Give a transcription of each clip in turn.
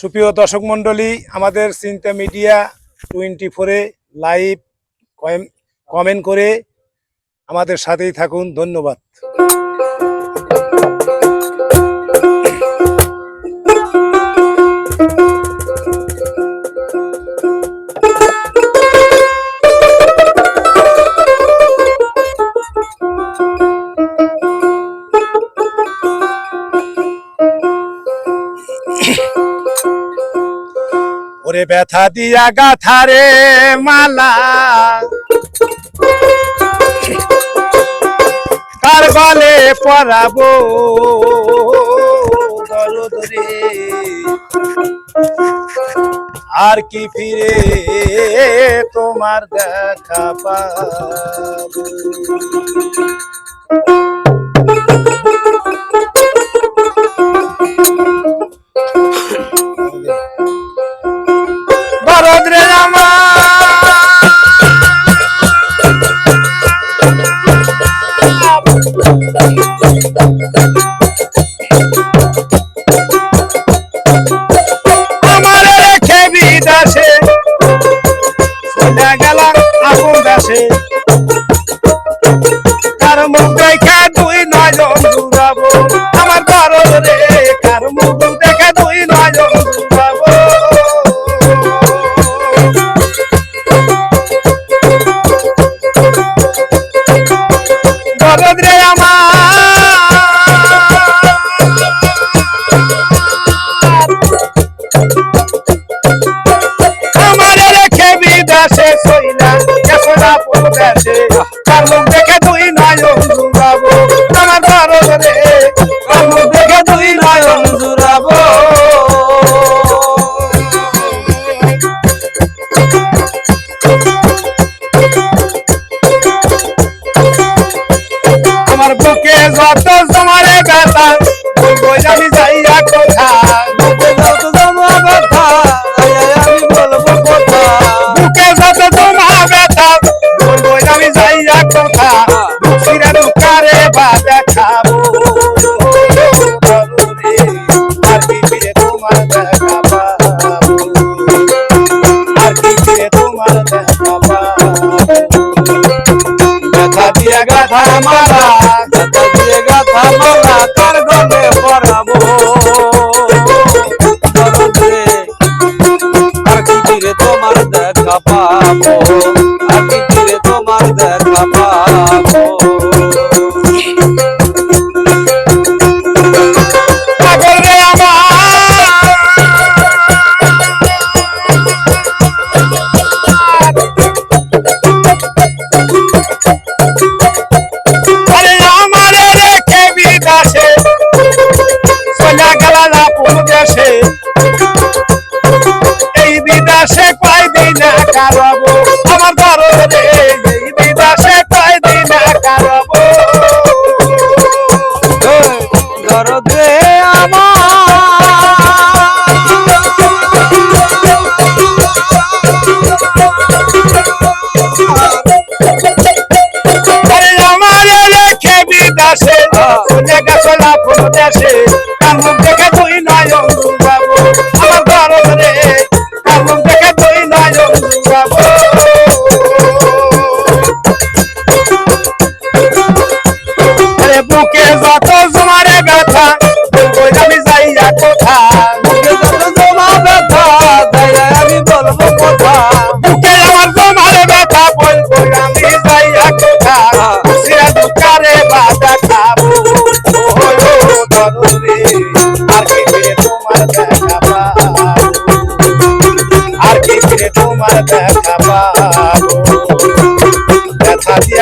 সুপ্রিয় দর্শক মন্ডলী আমাদের চিন্তা মিডিয়া টোয়েন্টি ফোরে লাইভ কমেন্ট করে আমাদের সাথেই থাকুন। ধন্যবাদ। ওরে ব্যথা দিয়া গাথারে মালা। কার বলে পরাবো আর কি ফিরে তোমার দেখা পা ঠান্ডা পুরো দেশে। তার মুখ দেখে তুই নয়ন জুড়াবো। আমার দরদ রে, তার মুখ দেখে তুই নয়ন জুড়াবো। আমার বুকে যত তোমারে ব্যথা ah, ah.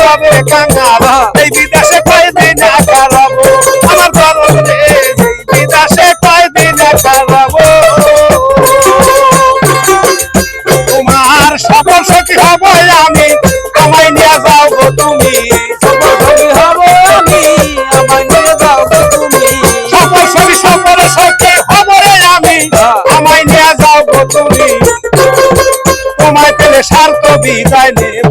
রবে কাঙ্গাল এই বিদেশে কয়দিন একা রব আমার রে এই বিদেশে কয়দিন একা রব তোমার সকল সখী হব আমি, আমায় নিয়ে যাও গো তুমি। সখী হব আমি, আমায় নিয়ে যাও গো তুমি। সকল সখী সকল সখী হব আমি, আমায় তোমায় পেলে স্বার্থ বিদায় নেব।